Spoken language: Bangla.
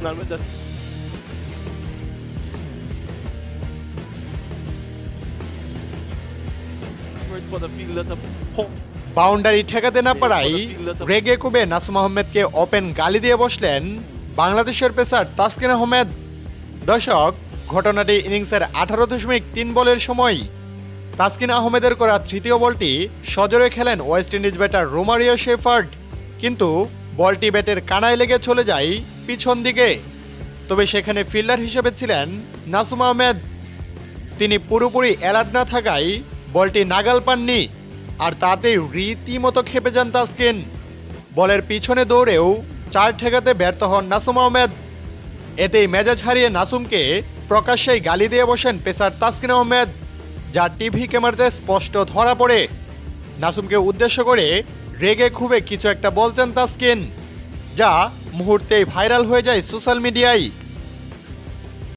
Nan med det. বাউন্ডারি ঠেকাতে না পারায় রেগে কুবে নাসুম আহমেদকে ওপেন গালি দিয়ে বসলেন বাংলাদেশের পেসার তাসকিন আহমেদ দর্শক ঘটনাটি ইনিংসের আঠারো দশমিক তিন বলের সময় তাসকিন আহমেদের করা তৃতীয় বলটি সজোরে খেলেন West Indies batter Romario Shepherd কিন্তু বলটি ব্যাটের কানায় লেগে চলে যায় পিছন দিকে। তবে সেখানে ফিল্ডার হিসেবে ছিলেন নাসুম আহমেদ। তিনি পুরোপুরি অ্যালার্ট না থাকায় বলটি নাগাল পাননি আর তাতে রীতিমতো খেপে যান তাসকিন। বলের পিছনে দৌড়েও চার ঠেকাতে ব্যর্থ হন নাসুম আহমেদ। এতেই মেজাজ হারিয়ে নাসুমকে প্রকাশ্যেই গালি দিয়ে বসেন পেসার তাসকিন আহমেদ যা টিভি ক্যামেরাতে স্পষ্ট ধরা পড়ে। নাসুমকে উদ্দেশ্য করে রেগে খুবে কিছু একটা বলছেন তাসকিন, যা মুহূর্তেই ভাইরাল হয়ে যায় সোশ্যাল মিডিয়ায়।